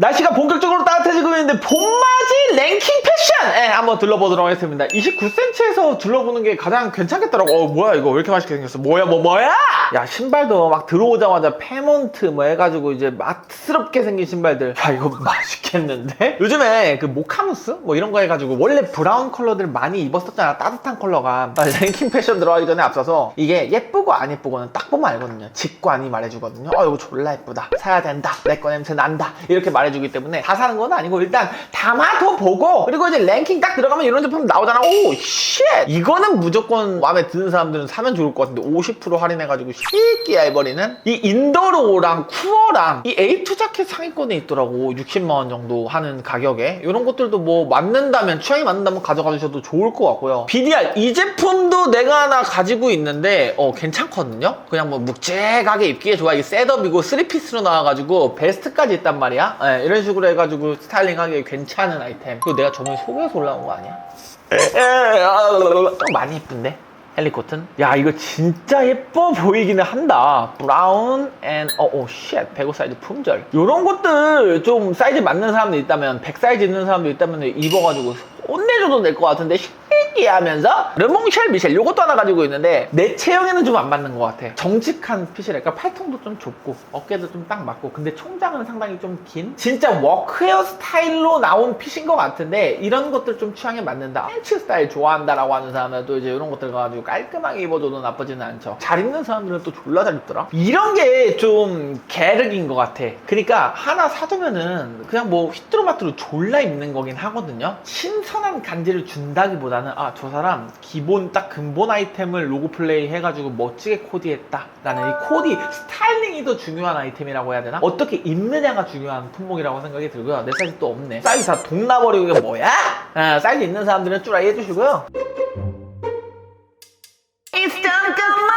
날씨가 본격적으로 따뜻해지고 있는데 봄맞이 랭킹 패션! 예, 한번 둘러보도록 하겠습니다. 29cm에서 둘러보는 게 가장 괜찮겠더라고. 어, 뭐야, 이거 왜 이렇게 맛있게 생겼어? 뭐야, 뭐, 뭐야? 야, 신발도 막 들어오자마자 페몬트 뭐 해가지고 이제 맛스럽게 생긴 신발들. 야, 이거 맛있겠는데? 요즘에 그 모카무스? 뭐 이런 거 해가지고 원래 브라운 컬러들 많이 입었었잖아. 따뜻한 컬러가. 나 랭킹 패션 들어가기 전에 앞서서 이게 예쁘고 안 예쁘고는 딱 보면 알거든요. 직관이 말해주거든요. 어, 이거 졸라 예쁘다. 사야 된다. 내 거 냄새 난다. 이렇게 말해 주기 때문에 다 사는 건 아니고 일단 담아도 보고 그리고 이제 랭킹 딱 들어가면 이런 제품 나오잖아. 오, 쉣! 이거는 무조건 마음에 드는 사람들은 사면 좋을 것 같은데 50% 할인해가지고 쉽게 해버리는 이 인더로랑 쿠어랑 이 A2 자켓 상위권에 있더라고. 60만원 정도 하는 가격에. 이런 것들도 뭐 맞는다면, 취향이 맞는다면 가져가 주셔도 좋을 것 같고요. BDR, 이 제품도 내가 하나 가지고 있는데, 어, 괜찮거든요? 그냥 뭐 묵직하게 입기에 좋아. 이게 셋업이고 3피스로 나와가지고 베스트까지 있단 말이야. 예, 이런 식으로 해가지고 스타일링하기 괜찮은 아이템. 그거 내가 저번에 소개해서 올라온 거 아니야? 좀 많이 예쁜데? 헬리코튼? 야 이거 진짜 예뻐 보이기는 한다 브라운 앤 어 오 쉣 배고 사이즈 품절 요런 것들 좀 사이즈 맞는 사람도 있다면 100 사이즈 있는 사람도 있다면 입어가지고 혼내줘도 될 것 같은데 신기하면서 르몽쉘 미셸 요것도 하나 가지고 있는데 내 체형에는 좀 안 맞는 것 같아. 정직한 핏이랄까 팔통도 좀 좁고 어깨도 좀 딱 맞고. 근데 총장은 상당히 좀 긴? 진짜 워크웨어 스타일로 나온 핏인 것 같은데 이런 것들 좀 취향에 맞는다. 팬츠 스타일 좋아한다라고 하는 사람은 또 이제 이런 것들 가지고 깔끔하게 입어줘도 나쁘지는 않죠. 잘 입는 사람들은 또 졸라 잘 입더라. 이런 게좀 게르기인 것 같아. 그러니까 하나 사두면은 그냥 뭐 휘뚜루마뚜루 졸라 입는 거긴 하거든요. 신선한 간지를 준다기보다는 아저 사람 기본 딱 근본 아이템을 로고 플레이 해가지고 멋지게 코디했다 나는 이 코디 스타일링이 더 중요한 아이템이라고 해야 되나? 어떻게 입느냐가 중요한 품목이라고 생각이 들고요. 내 사이즈 또 없네. 사이즈 다 동나버리고 이게 뭐야? 아, 사이즈 있는 사람들은 쭈라이 해주시고요. It's 잠깐만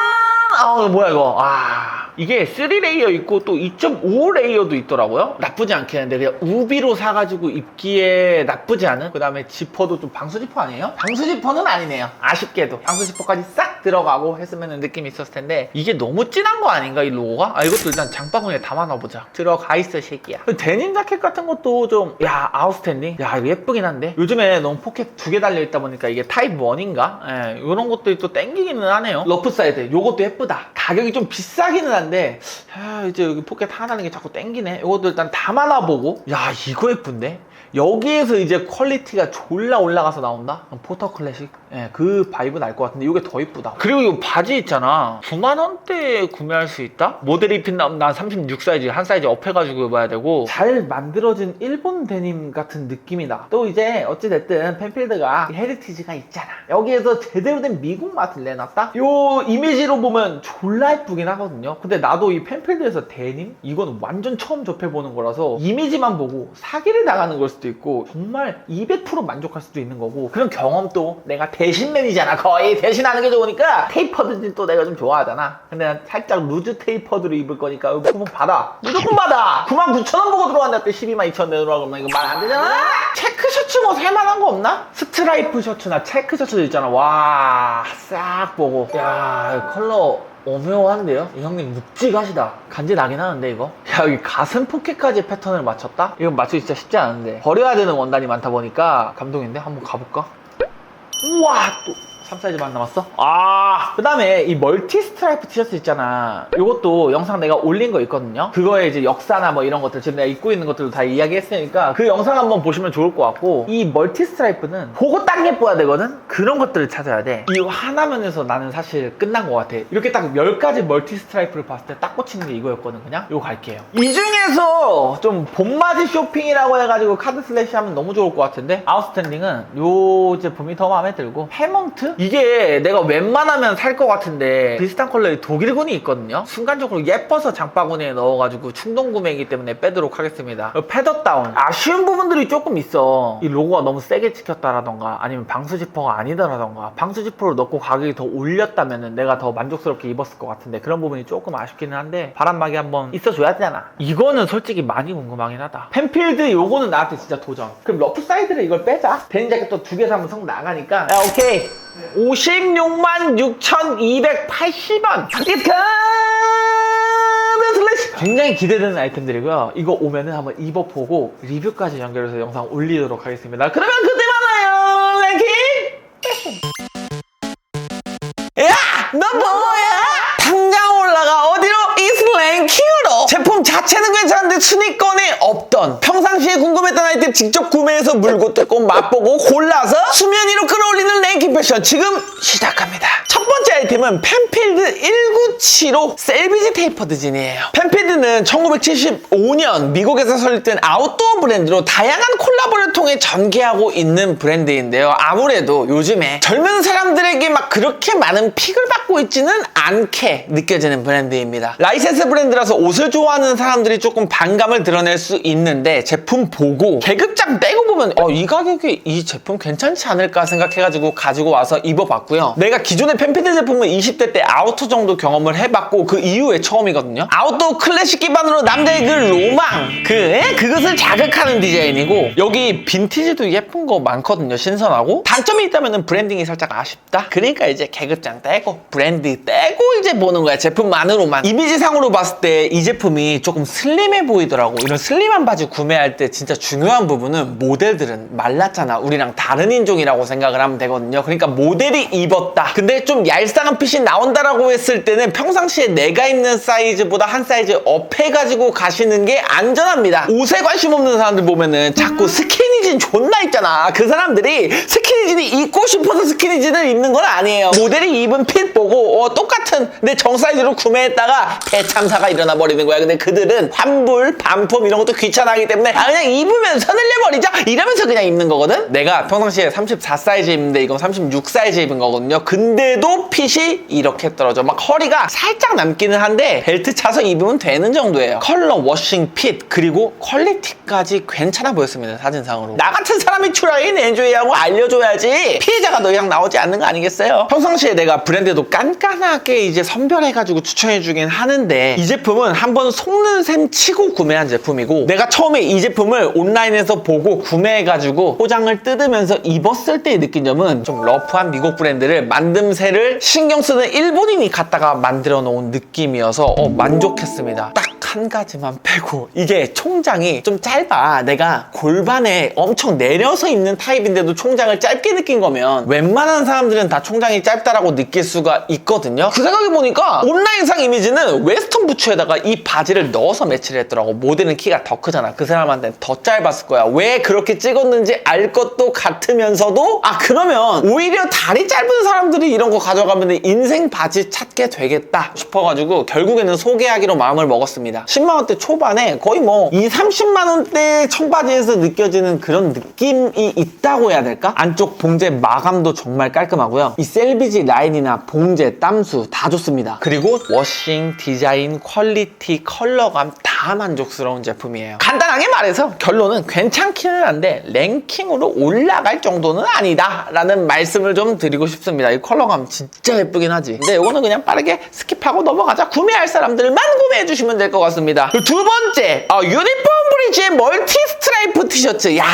아 뭐야 이거? 아 이게 3레이어 있고 또 2.5 레이어도 있더라고요. 나쁘지 않겠는데 그냥 우비로 사가지고 입기에 나쁘지 않은 그 다음에 지퍼도 좀 방수 지퍼 아니에요? 방수 지퍼는 아니네요. 아쉽게도. 방수 지퍼까지 싹 들어가고 했으면 느낌이 있었을 텐데 이게 너무 진한 거 아닌가 이 로고가? 아 이것도 일단 장바구니에 담아 넣어보자 들어가 있어 새끼야 데님 자켓 같은 것도 좀 야 아웃스탠딩 야 이거 예쁘긴 한데 요즘에 너무 포켓 두 개 달려있다 보니까 이게 타입 1인가? 예, 이런 것들이 또 땡기기는 하네요 러프 사이드 요것도 예쁘다 가격이 좀 비싸기는 한데 야 이제 여기 포켓 하나는 게 자꾸 땡기네 이것도 일단 담아놔보고 야 이거 예쁜데? 여기에서 이제 퀄리티가 졸라 올라가서 나온다? 포터 클래식? 예, 그 바이브 날 것 같은데 이게 더 이쁘다. 그리고 이 바지 있잖아. 9만원대에 구매할 수 있다? 모델 입힌 나면 난36 사이즈, 한 사이즈 업해가지고 입어야 되고 잘 만들어진 일본 데님 같은 느낌이 나. 또 이제 어찌됐든 펜필드가 헤리티지가 있잖아. 여기에서 제대로 된 미국 맛을 내놨다? 요 이미지로 보면 졸라 예쁘긴 하거든요. 근데 나도 이 펜필드에서 데님? 이건 완전 처음 접해보는 거라서 이미지만 보고 사기를 당하는 걸 수도 있고 정말 200% 만족할 수도 있는 거고 그런 경험도 내가 대신맨이잖아 거의 대신하는 게 좋으니까 테이퍼드는 또 내가 좀 좋아하잖아 근데 난 살짝 루즈 테이퍼드로 입을 거니까 쿠폰 받아 무조건 받아 99,000원 보고 들어왔는데 12만 2천 원 내놓으라고 그러면 이거 말 안 되잖아 체크 셔츠 뭐 살만한 거 없나? 스트라이프 셔츠나 체크 셔츠도 있잖아 와 싹 보고 야 컬러 오묘한데요? 이 형님 묵직하시다. 간지 나긴 하는데 이거? 야 여기 가슴 포켓까지 패턴을 맞췄다? 이거 맞추기 진짜 쉽지 않은데 버려야 되는 원단이 많다 보니까 감동인데? 한번 가볼까? 우와 또 3 사이즈만 남았어? 아, 그 다음에 이 멀티 스트라이프 티셔츠 있잖아. 이것도 영상 내가 올린 거 있거든요. 그거에 이제 역사나 뭐 이런 것들, 지금 내가 입고 있는 것들도 다 이야기했으니까 그 영상 한번 보시면 좋을 것 같고, 이 멀티 스트라이프는 보고 딱 예뻐야 되거든? 그런 것들을 찾아야 돼. 이거 하나면에서 나는 사실 끝난 것 같아. 이렇게 딱 10가지 멀티 스트라이프를 봤을 때 딱 꽂히는 게 이거였거든, 그냥? 이거 갈게요. 이 중에서 좀 봄맞이 쇼핑이라고 해가지고 카드 슬래시 하면 너무 좋을 것 같은데, 아웃스탠딩은 요 제품이 더 마음에 들고, 해먼트? 이게 내가 웬만하면 살 것 같은데 비슷한 컬러의 독일군이 있거든요. 순간적으로 예뻐서 장바구니에 넣어가지고 충동 구매이기 때문에 빼도록 하겠습니다. 패더 다운. 아쉬운 부분들이 조금 있어. 이 로고가 너무 세게 찍혔다라던가 아니면 방수 지퍼가 아니다라던가 방수 지퍼로 넣고 가격이 더 올렸다면 내가 더 만족스럽게 입었을 것 같은데 그런 부분이 조금 아쉽기는 한데 바람막이 한번 있어줘야 되잖아 이거는 솔직히 많이 궁금하긴 하다. 펜필드 요거는 나한테 진짜 도전. 그럼 러프 사이드를 이걸 빼자. 데님 자켓 또 두 개 사면 성 나가니까. 야 오케이 56만 6,280원. It's coming 굉장히 기대되는 아이템들이고요. 이거 오면은 한번 입어보고 리뷰까지 연결해서 영상 올리도록 하겠습니다. 그러면 그때 만나요. 랭킹! 야! 너 뭐야? 당장 올라가 어디로? 이슬랭킹으로 제품 자체는 괜찮은데 순위권에 없던 평상시에 궁금했던 아이템 직접 구매해서 물고 뜯고 맛보고 골라서 수면 위로 끌어올리는 랭킹 패션. 지금 시작합니다. 첫 번째 아이템은 펜필드 1975 셀비지 테이퍼드 진이에요. 펜필드는 1975년 미국에서 설립된 아웃도어 브랜드로 다양한 콜라보를 통해 전개하고 있는 브랜드인데요. 아무래도 요즘에 젊은 사람들에게 막 그렇게 많은 픽을 받고 있지는 않게 느껴지는 브랜드입니다. 라이센스 브랜드라서 옷을 좋아하는 사람들이 조금 반감을 드러낼 수 있는데 제품 보고 계급장 빼고 보면 어, 이 가격에 이 제품 괜찮지 않을까 생각해가지고 가지고 와서 입어봤고요. 내가 기존의 펜피드 제품은 20대 때 아우터 정도 경험을 해봤고 그 이후에 처음이거든요. 아웃도어 클래식 기반으로 남자의 그 로망 그 에? 그것을 자극하는 디자인이고 여기 빈티지도 예쁜 거 많거든요. 신선하고 단점이 있다면 브랜딩이 살짝 아쉽다. 그러니까 이제 계급장 떼고 브랜드 떼고 이제 보는 거야 제품만으로만 이미지상으로 봤을 때 이 제품이 조금 슬림해 보이더라고 이런 슬림한 바지 구매할 때 진짜 중요한 부분은 모델들은 말랐잖아. 우리랑 다른 인종이라고 생각을 하면 되거든요. 그러니까 모델이 입었다. 근데 좀 얄쌍한 핏이 나온다라고 했을 때는 평상시에 내가 입는 사이즈보다 한 사이즈 업 해가지고 가시는 게 안전합니다. 옷에 관심 없는 사람들 보면은 자꾸 스키니진 존나 입잖아. 그 사람들이 스키니진이 입고 싶어서 스키니진을 입는 건 아니에요. 모델이 입은 핏 보고 어, 똑같은 내 정 사이즈로 구매했다가 대참사가 일어나 버리는 거야. 근데 그들은 환불 반품 이런 것도 귀찮아하기 때문에 아 그냥 입으면 선을 내버리자? 이러면서 그냥 입는 거거든? 내가 평상시에 34 사이즈 입는데 이건 36 사이즈 입은 거거든요. 근데도 핏이 이렇게 떨어져. 막 허리가 살짝 남기는 한데 벨트 차서 입으면 되는 정도예요. 컬러 워싱 핏 그리고 퀄리티까지 괜찮아 보였습니다 사진상으로. 나 같은 사람이 트라이인 엔조이하고 알려줘야지 피해자가 더 이상 나오지 않는 거 아니겠어요? 평상시에 내가 브랜드도 깐깐하게 이제 선별해가지고 추천해주긴 하는데 이 제품은 한번 속는 셈 치고 구매한 제품이고 내가 처음에 이 제품 을 온라인에서 보고 구매해가지고 포장을 뜯으면서 입었을 때 느낀 점은 좀 러프한 미국 브랜드를 만듦새를 신경 쓰는 일본인이 갖다가 만들어 놓은 느낌이어서 어, 만족했습니다. 딱 한 가지만 빼고 이게 총장이 좀 짧아. 내가 골반에 엄청 내려서 입는 타입인데도 총장을 짧게 느낀 거면 웬만한 사람들은 다 총장이 짧다라고 느낄 수가 있거든요. 그 생각해보니까 온라인상 이미지는 웨스턴 부츠에다가 이 바지를 넣어서 매치를 했더라고. 모델은 키가 더 크잖아. 그 사람한테는 더 짧았을 거야. 왜 그렇게 찍었는지 알 것도 같으면서도 아 그러면 오히려 다리 짧은 사람들이 이런 거 가져가면 인생 바지 찾게 되겠다 싶어가지고 결국에는 소개하기로 마음을 먹었습니다 10만원대 초반에 거의 뭐 2, 30만원대 청바지에서 느껴지는 그런 느낌이 있다고 해야 될까? 안쪽 봉제 마감도 정말 깔끔하고요. 이 셀비지 라인이나 봉제, 땀수 다 좋습니다. 그리고 워싱, 디자인, 퀄리티, 컬러감 다 만족스러운 제품이에요. 간단하게 말해서 결론은 괜찮기는 한데 랭킹으로 올라갈 정도는 아니다 라는 말씀을 좀 드리고 싶습니다. 이 컬러감 진짜 예쁘긴 하지. 근데 이거는 그냥 빠르게 스킵하고 넘어가자 구매할 사람들만 구매해 주시면 될 것 같습니다. 두 번째 어, 유니폼 브리지의 멀티 스트라이프 티셔츠. 야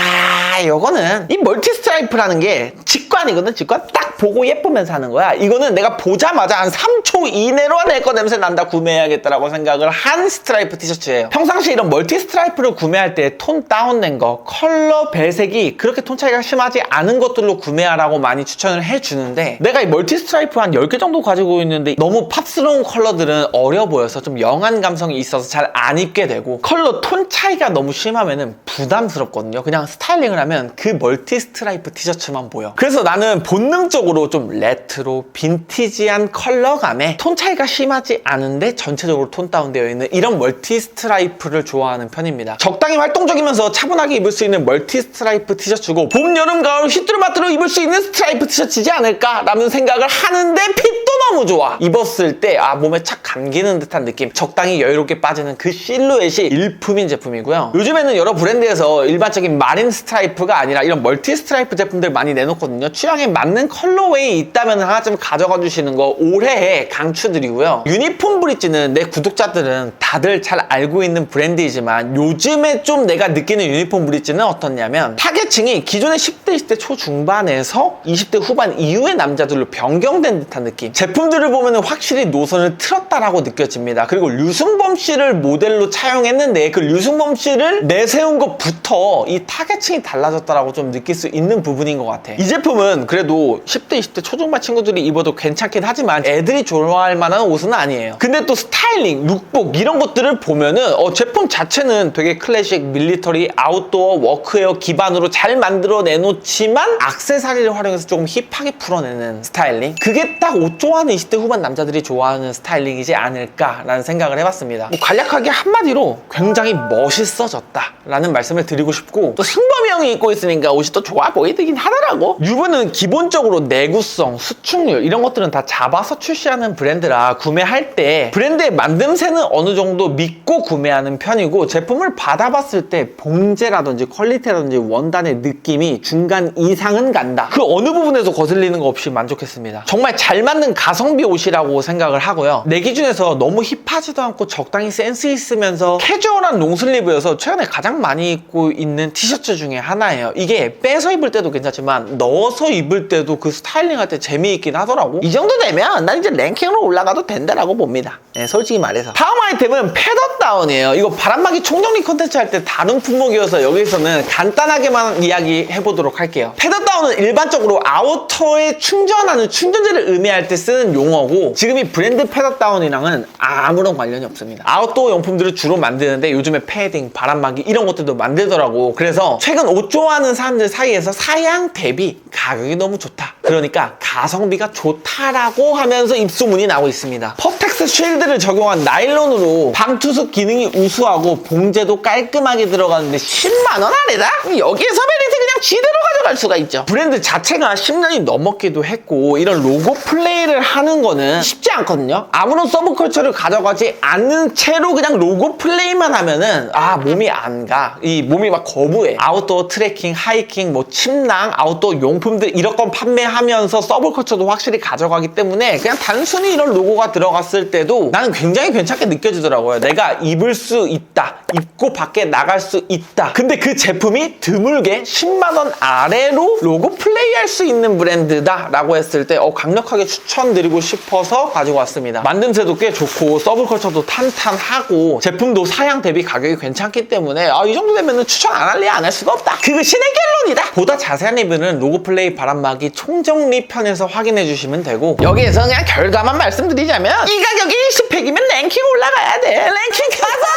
이거는 이 멀티 스트라이프라는 게 직관이거든. 직관 딱 보고 예쁘면서 하는 거야. 이거는 내가 보자마자 한 3초 이내로 내거 냄새 난다 구매해야겠다라고 생각을 한 스트라이프 티셔츠예요. 평상시에 이런 멀티 스트라이프를 구매할 때 톤 다운된 거 컬러 배색이 그렇게 톤 차이가 심하지 않은 것들로 구매하라고 많이 추천을 해주는데 내가 이 멀티 스트라이프 한 10개 정도 가지고 있는데 너무 팝스러운 컬러들은 어려 보여서 좀 영한 감성이 있어서 잘 안 입게 되고 컬러 톤 차이가 너무 심하면은 부담스럽거든요. 그냥 스타일링을 하면 그 멀티 스트라이프 티셔츠만 보여. 그래서 나는 본능적으로 좀 레트로 빈티지한 컬러감에 톤 차이가 심하지 않은데 전체적으로 톤 다운되어 있는 이런 멀티 스트라이프를 좋아하는 편입니다. 적당히 활동적이면서 차분하게 입을 수 있는 멀티 스트라이프 티셔츠고 봄, 여름, 가을 휘뚜루마뚜루 입을 수 있는 스트라이프 티셔츠지 않을까라는 생각을 하는데 핏도 너무 좋아. 입었을 때 아 몸에 착 감기는 듯한 느낌 적당히 여유롭게 빠지는 그 실루엣이 일품인 제품이고요. 요즘에는 여러 브랜드에서 일반적인 마린 스트라이프가 아니라 이런 멀티 스트라이프 제품들 많이 내놓거든요. 취향에 맞는 컬러웨이 있다면 하나쯤 가져가 주시는 거 올해의 강추드리고요. 유니폼 브릿지는 내 구독자들은 다들 잘 알고 있는 브랜드이지만 요즘에 좀 내가 느끼는 유니폼 브릿지는 어떻냐면 타겟층이 기존의 10대, 20대 초중반에서 20대 후반 이후의 남자들로 변경된 듯한 느낌 제품 제품들을 보면 확실히 노선을 틀었다라고 느껴집니다. 그리고 류승범 씨를 모델로 차용했는데 그 류승범 씨를 내세운 것부터 이 타겟층이 달라졌다라고 좀 느낄 수 있는 부분인 것 같아. 이 제품은 그래도 10대, 20대 초중반 친구들이 입어도 괜찮긴 하지만 애들이 좋아할 만한 옷은 아니에요. 근데 또 스타일링, 룩복 이런 것들을 보면은 어, 제품 자체는 되게 클래식, 밀리터리, 아웃도어, 워크웨어 기반으로 잘 만들어 내놓 지만 악세사리를 활용해서 조금 힙하게 풀어내는 스타일링. 그게 딱옷 좋아하는 20대 후반 남자들이 좋아하는 스타일링이지 않을까라는 생각을 해봤습니다. 뭐 간략하게 한마디로 굉장히 멋있어졌다 라는 말씀을 드리고 싶고 또 승범이 형이 입고 있으니까 옷이 또 좋아 보이긴 하더라고. 유브는 기본적으로 내구성, 수축률 이런 것들은 다 잡아서 출시하는 브랜드라 구매할 때 브랜드의 만듦새는 어느 정도 믿고 구매하는 편이고 제품을 받아봤을 때 봉제라든지 퀄리티라든지 원단의 느낌이 중간 이상은 간다. 그 어느 부분에서 거슬리는 거 없이 만족했습니다. 정말 잘 맞는 가성비 옷이라고 생각을 하고요. 내 기준에서 너무 힙하지도 않고 적당히 센스 있으면서 캐주얼한 롱슬리브여서 최근에 가장 많이 입고 있는 티셔츠 중에 하나예요. 이게 빼서 입을 때도 괜찮지만 넣어서 입을 때도 그 스타일링 할 때 재미있긴 하더라고. 이 정도 되면 난 이제 랭킹으로 올라가도 된다라고 봅니다. 네, 솔직히 말해서. 다음 아이템은 패더다운이에요. 이거 바람막이 총정리 컨텐츠 할 때 다른 품목이어서 여기서는 간단하게만 이야기 해보도록 할게요. 패더다운은 일반적으로 아우터에 충전하는 충전재를 의미할 때 쓰는 용어고 지금 이 브랜드 패더다운이랑은 아무런 관련이 없습니다. 아웃도어 용품들을 주로 만드는데 요즘에 패딩, 바람막이 이런 것들도 만들더라고. 그래서 최근 옷 좋아하는 사람들 사이에서 사양 대비 가격이 너무 좋다. 그러니까 가성비가 좋다라고 하면서 입소문이 나고 있습니다. 퍼텍스 쉴드를 적용한 나일론으로 방투숙 기능이 우수하고 봉제도 깔끔하게 들어가는데 10만 원 아래다? 여기에서 그냥 지대로 가져갈 수가 있죠. 브랜드 자체가 10년이 넘었기도 했고 이런 로고 플레이를 하는 거는 쉽지 않거든요. 아무런 서브컬처를 가져가지 않는 채로 그냥 로고 플레이만 하면은 아 몸이 안 가. 이 몸이 막 거부해. 아웃도어 트레킹, 하이킹, 뭐 침낭, 아웃도어 용품들 이런 건 판매하면서 서브컬처도 확실히 가져가기 때문에 그냥 단순히 이런 로고가 들어갔을 때도 나는 굉장히 괜찮게 느껴지더라고요. 내가 입을 수 있다. 입고 밖에 나갈 수 있다. 근데 그 제품이 드물게 10만 원 아래로 로고 플레이할 수 있는 브랜드다 라고 했을 때 어, 강력하게 추천드리고 싶어서 가지고 왔습니다. 만듦새도 꽤 좋고 서브컬처도 탄탄하고 제품도 사양 대비 가격이 괜찮기 때문에 아, 이 정도 되면 추천 안 할래 안 할 수가 없다. 그거 신의 결론이다. 보다 자세한 리뷰는 로고 플레이 바람막이 총정리 편에서 확인해 주시면 되고 여기에서 그냥 결과만 말씀드리자면 이 가격이 10팩이면 랭킹 올라가야 돼. 랭킹 가자.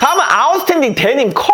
다음은 아웃스탠딩 데님 커버올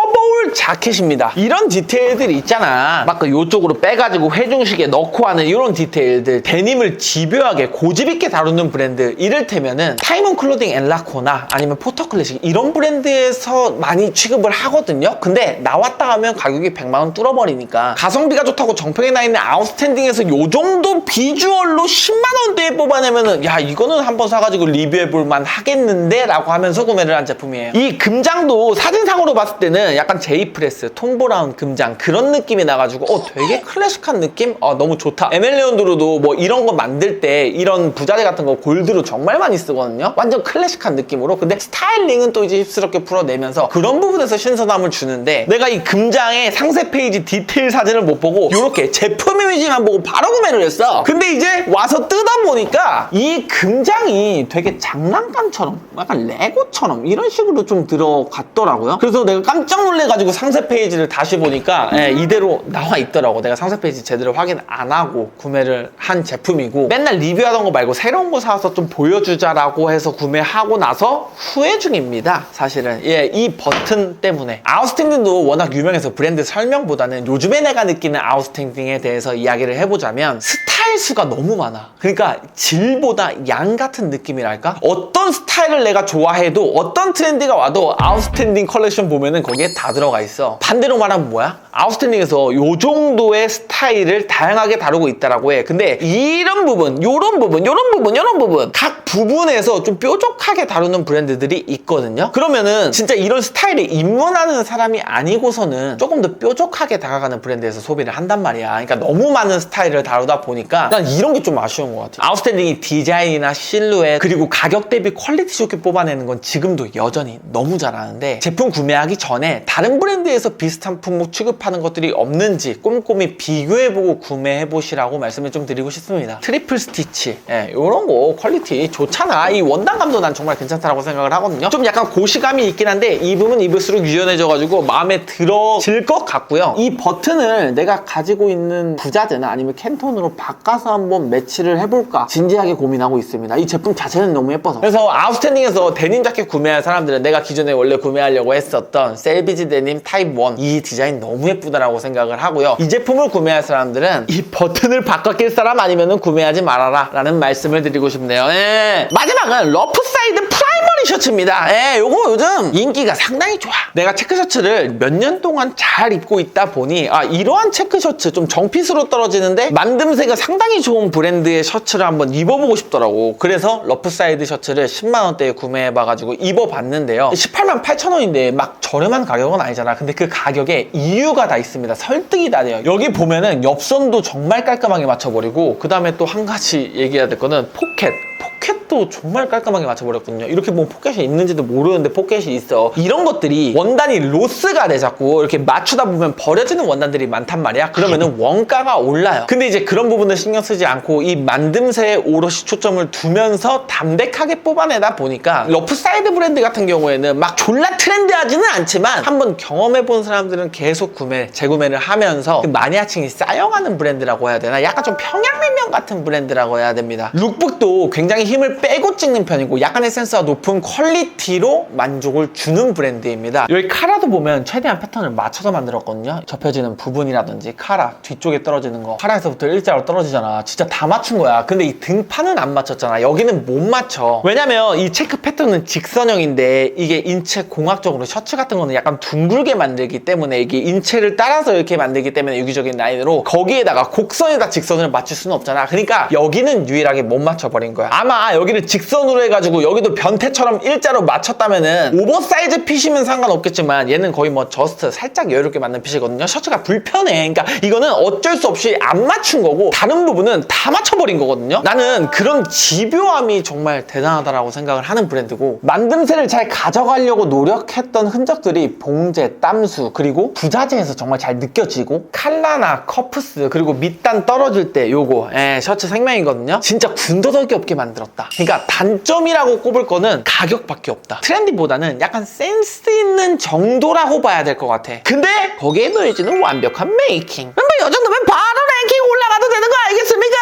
자켓입니다. 이런 디테일들이 있잖아. 막 그 요쪽으로 빼가지고 회중식에 넣고 하는 이런 디테일들. 데님을 집요하게 고집있게 다루는 브랜드. 이를테면은 타이문 클로딩 앤라코나 아니면 포터 클래식 이런 브랜드에서 많이 취급을 하거든요. 근데 나왔다 하면 가격이 100만원 뚫어버리니까 가성비가 좋다고 정평에 나 있는 아웃스탠딩에서 요 정도 비주얼로 10만원대에 뽑아내면은 야 이거는 한번 사가지고 리뷰해볼만 하겠는데 라고 하면서 구매를 한 제품이에요. 이 금장도 사진상으로 봤을 때는 약간 제 이프레스, 톰브라운 금장 그런 느낌이 나가지고 어 되게 클래식한 느낌? 어 너무 좋다. 에멜레온드로도 뭐 이런 거 만들 때 이런 부자재 같은 거 골드로 정말 많이 쓰거든요. 완전 클래식한 느낌으로. 근데 스타일링은 또 이제 힙스럽게 풀어내면서 그런 부분에서 신선함을 주는데 내가 이 금장의 상세 페이지 디테일 사진을 못 보고 이렇게 제품 이미지만 보고 바로 구매를 했어. 근데 이제 와서 뜯어 보니까 이 금장이 되게 장난감처럼 약간 레고처럼 이런 식으로 좀 들어갔더라고요. 그래서 내가 깜짝 놀래가지고 상세 페이지를 다시 보니까 예, 이대로 나와 있더라고. 내가 상세 페이지 제대로 확인 안 하고 구매를 한 제품이고 맨날 리뷰하던 거 말고 새로운 거 사서 좀 보여주자라고 해서 구매하고 나서 후회 중입니다. 사실은 예, 이 버튼 때문에 아웃스탠딩도 워낙 유명해서 브랜드 설명보다는 요즘에 내가 느끼는 아웃스탠딩에 대해서 이야기를 해보자면 스타 일 수가 너무 많아. 그러니까 질보다 양 같은 느낌이랄까? 어떤 스타일을 내가 좋아해도 어떤 트렌드가 와도 아웃스탠딩 컬렉션 보면은 거기에 다 들어가 있어. 반대로 말하면 뭐야? 아웃스탠딩에서 요 정도의 스타일을 다양하게 다루고 있다라고 해. 근데 이런 부분, 요런 부분, 요런 부분, 요런 부분 각 부분에서 좀 뾰족하게 다루는 브랜드들이 있거든요. 그러면은 진짜 이런 스타일에 입문하는 사람이 아니고서는 조금 더 뾰족하게 다가가는 브랜드에서 소비를 한단 말이야. 그러니까 너무 많은 스타일을 다루다 보니까 난 이런 게 좀 아쉬운 것 같아. 아웃스탠딩이 디자인이나 실루엣 그리고 가격 대비 퀄리티 좋게 뽑아내는 건 지금도 여전히 너무 잘하는데 제품 구매하기 전에 다른 브랜드에서 비슷한 품목 취급하는 것들이 없는지 꼼꼼히 비교해보고 구매해보시라고 말씀을 좀 드리고 싶습니다. 트리플 스티치 예, 이런 거 퀄리티 좋잖아. 이 원단감도 난 정말 괜찮다라고 생각을 하거든요. 좀 약간 고시감이 있긴 한데 입으면 입을수록 유연해져가지고 마음에 들어질 것 같고요. 이 버튼을 내가 가지고 있는 부자재나 아니면 캔톤으로 바꿔서 한번 매치를 해볼까 진지하게 고민하고 있습니다. 이 제품 자체는 너무 예뻐서. 그래서 아웃스탠딩에서 데님 자켓 구매할 사람들은 내가 기존에 원래 구매하려고 했었던 셀비지 데님 타입 1 이 디자인 너무 예쁘다라고 생각을 하고요. 이 제품을 구매할 사람들은 이 버튼을 바꿔 낄 사람 아니면 구매하지 말아라 라는 말씀을 드리고 싶네요. 예. 마지막은 러프 사이드 프라이머리 셔츠입니다. 예, 요거 요즘 인기가 상당히 좋아. 내가 체크 셔츠를 몇 년 동안 잘 입고 있다 보니 아 이러한 체크 셔츠 좀 정핏으로 떨어지는데 만듦새가 상당히 좋은 브랜드의 셔츠를 한번 입어보고 싶더라고. 그래서 러프 사이드 셔츠를 10만 원대에 구매해봐가지고 입어봤는데요. 18만 8천 원인데 막 저렴한 가격은 아니잖아. 근데 그 가격에 이유가 다 있습니다. 설득이 다 돼요. 여기 보면은 옆선도 정말 깔끔하게 맞춰버리고 그 다음에 또 한 가지 얘기해야 될 거는 포켓. 포켓도 정말 깔끔하게 맞춰버렸거든요. 이렇게 보면 포켓이 있는지도 모르는데 포켓이 있어. 이런 것들이 원단이 로스가 돼 자꾸 이렇게 맞추다 보면 버려지는 원단들이 많단 말이야. 그러면은 원가가 올라요. 근데 이제 그런 부분을 신경 쓰지 않고 이 만듦새에 오롯이 초점을 두면서 담백하게 뽑아내다 보니까 러프 사이드 브랜드 같은 경우에는 막 졸라 트렌디하지는 않지만 한번 경험해 본 사람들은 계속 구매, 재구매를 하면서 그 마니아층이 쌓여가는 브랜드라고 해야 되나? 약간 좀 평양냉면 같은 브랜드라고 해야 됩니다. 룩북도 굉장히 힘을 빼고 찍는 편이고 약간의 센스가 높은 퀄리티로 만족을 주는 브랜드입니다. 여기 카라도 보면 최대한 패턴을 맞춰서 만들었거든요. 접혀지는 부분이라든지 카라 뒤쪽에 떨어지는 거 카라에서부터 일자로 떨어지잖아. 진짜 다 맞춘 거야. 근데 이 등판은 안 맞췄잖아. 여기는 못 맞춰. 왜냐면 이 체크 패턴은 직선형인데 이게 인체 공학적으로 셔츠 같은 거는 약간 둥글게 만들기 때문에 이게 인체를 따라서 이렇게 만들기 때문에 유기적인 라인으로 거기에다가 곡선에다 직선을 맞출 수는 없잖아. 그러니까 여기는 유일하게 못 맞춰버린 거야. 아마 여기를 직선으로 해가지고 여기도 변태처럼 일자로 맞췄다면은 오버사이즈 핏이면 상관없겠지만 얘는 거의 뭐 저스트 살짝 여유롭게 맞는 핏이거든요. 셔츠가 불편해. 그러니까 이거는 어쩔 수 없이 안 맞춘 거고 다른 부분은 다 맞춰버린 거거든요. 나는 그런 집요함이 정말 대단하다라고 생각을 하는 브랜드고 만듦새를 잘 가져가려고 노력했던 흔적들이 봉제, 땀수 그리고 부자재에서 정말 잘 느껴지고 칼라나 커프스 그리고 밑단 떨어질 때 요거 예, 셔츠 생명이거든요. 진짜 군더더기 없게 만 들었다. 그러니까 단점이라고 꼽을 거는 가격밖에 없다. 트렌디보다는 약간 센스 있는 정도라고 봐야 될 것 같아. 근데 거기에 더해지는 완벽한 메이킹. 이 정도면 바로 랭킹 올라가도 되는 거 알겠습니까?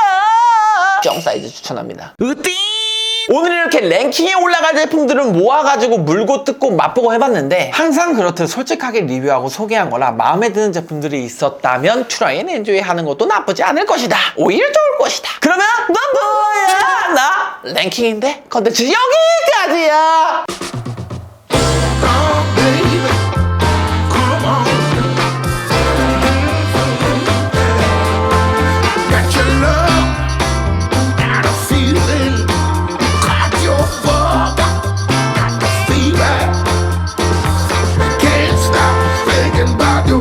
정 사이즈 추천합니다. 으띠! 오늘 이렇게 랭킹에 올라갈 제품들을 모아가지고 물고 뜯고 맛보고 해봤는데 항상 그렇듯 솔직하게 리뷰하고 소개한 거라 마음에 드는 제품들이 있었다면 트라이 앤 엔조이 하는 것도 나쁘지 않을 것이다. 오히려 좋을 것이다. 그러면 너 뭐야? 나 랭킹인데? 컨텐츠 여기까지야